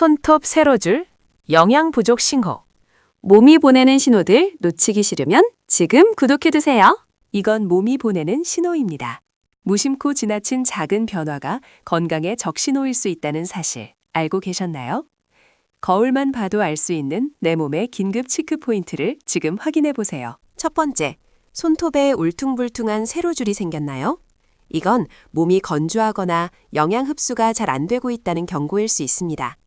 손톱 세로줄, 영양 부족 신호. 몸이 보내는 신호들 놓치기 싫으면 지금 구독해두세요. 이건 몸이 보내는 신호입니다. 무심코 지나친 작은 변화가 건강에 적신호일 수 있다는 사실 알고 계셨나요? 거울만 봐도 알 수 있는 내 몸의 긴급 체크 포인트를 지금 확인해 보세요. 첫 번째, 손톱에 울퉁불퉁한 세로줄이 생겼나요? 이건 몸이 건조하거나 영양 흡수가 잘 안 되고 있다는 경고일 수 있습니다.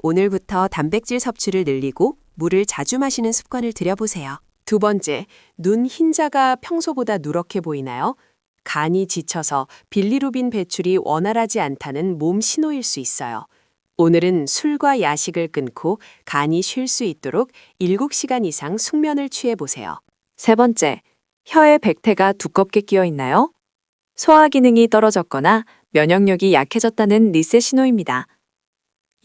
오늘부터 단백질 섭취를 늘리고 물을 자주 마시는 습관을 들여보세요. 두 번째, 눈 흰자가 평소보다 누렇게 보이나요? 간이 지쳐서 빌리루빈 배출이 원활하지 않다는 몸 신호일 수 있어요. 오늘은 술과 야식을 끊고 간이 쉴 수 있도록 7시간 이상 숙면을 취해 보세요. 세 번째, 혀에 백태가 두껍게 끼어 있나요? 소화 기능이 떨어졌거나 면역력이 약해졌다는 리셋 신호입니다.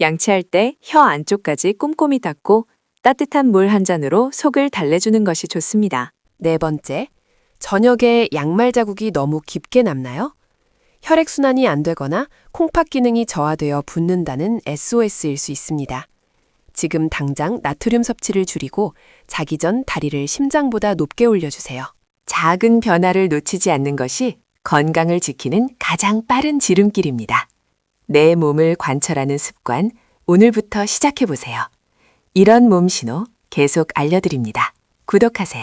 양치할 때 혀 안쪽까지 꼼꼼히 닦고 따뜻한 물 한 잔으로 속을 달래주는 것이 좋습니다. 네 번째, 저녁에 양말 자국이 너무 깊게 남나요? 혈액순환이 안 되거나 콩팥 기능이 저하되어 붓는다는 SOS일 수 있습니다. 지금 당장 나트륨 섭취를 줄이고 자기 전 다리를 심장보다 높게 올려주세요. 작은 변화를 놓치지 않는 것이 건강을 지키는 가장 빠른 지름길입니다. 내 몸을 관찰하는 습관, 오늘부터 시작해 보세요. 이런 몸 신호 계속 알려드립니다. 구독하세요.